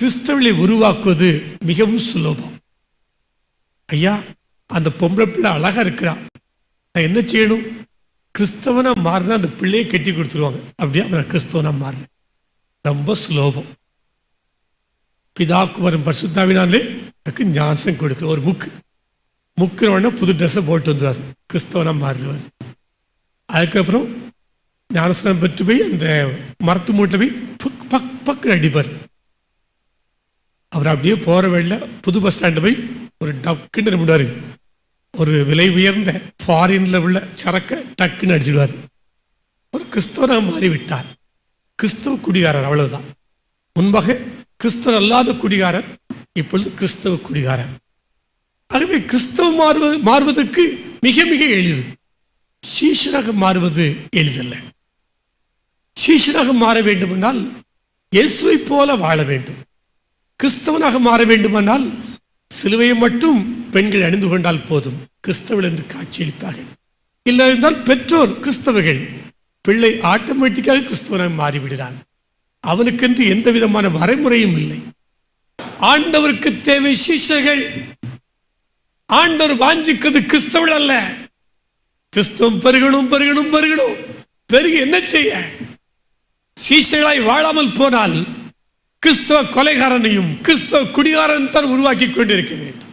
கிறிஸ்தவனை உருவாக்குவது மிகவும் சுலபம். ஐயா அந்த பொம்பளை பிள்ளை அழகா இருக்கிறான் நான் என்ன செய்யணும்? கிறிஸ்தவனா மாறினா அந்த பிள்ளையை கட்டி கொடுத்துருவாங்க. அப்படியே நான் கிறிஸ்தவனா மாறினேன் ரொம்ப சுலோபம். பிதாக்கு வரும் பரிசுத்தாவினாலே எனக்கு ஞானசம் கொடுக்குற ஒரு முக்கு முக்கிற உடனே புது ட்ரெஸ்ஸை போட்டு வந்துடுவார். கிறிஸ்தவனா மாறிடுவார் அதுக்கப்புறம் ஞானஸ்தானம் பெற்று போய் அந்த மரத்து மூட்டை போய் பக் பக் பக் அடிப்பார். அவர் அப்படியே போகிற வழியில் புது பஸ் ஸ்டாண்டு போய் ஒரு டக்குன்னு நிமிடுவார் ஒரு விலை உயர்ந்த ஃபாரின்ல உள்ள சரக்கை டக்குன்னு அடிச்சிடுவார். ஒரு கிறிஸ்தவராக மாறிவிட்டார். கிறிஸ்தவ குடிகாரர் அவ்வளவுதான். முன்பாக கிறிஸ்தவர் அல்லாத குடிகாரர் இப்பொழுது கிறிஸ்தவ குடிகாரர். ஆகவே கிறிஸ்தவ மாறுவது மாறுவதற்கு மிக மிக எளிது. சீஷராக மாறுவது எளிதல்ல. சீஷராக மாற வேண்டுமென்றால் இயேசுவை போல வாழ வேண்டும். கிறிஸ்தவனாக மாற வேண்டுமானால் சிலுவையை மட்டும் பெண்கள் அணிந்து கொண்டால் போதும். கிறிஸ்தவள் என்று காட்சியளிப்பார்கள் இல்லை என்றால் பெற்றோர் கிறிஸ்தவர்கள் பிள்ளை ஆட்டோமேட்டிக்காக கிறிஸ்தவனாக மாறிவிடுகிறான். அவனுக்கென்று எந்த விதமான வரைமுறையும் இல்லை. ஆண்டவருக்கு தேவை சீஷர்கள். ஆண்டவர் வாஞ்சிக்கிறது கிறிஸ்தவள் அல்ல. கிறிஸ்தவம் பெருகணும் பெருகணும் பெருகணும். பெருகி என்ன செய்ய? சீசர்களாய் வாழாமல் போனால் கிறிஸ்தவ கொலைகாரனையும் கிறிஸ்தவ குடிகாரன் தான் உருவாக்கி கொண்டிருக்க வேண்டும்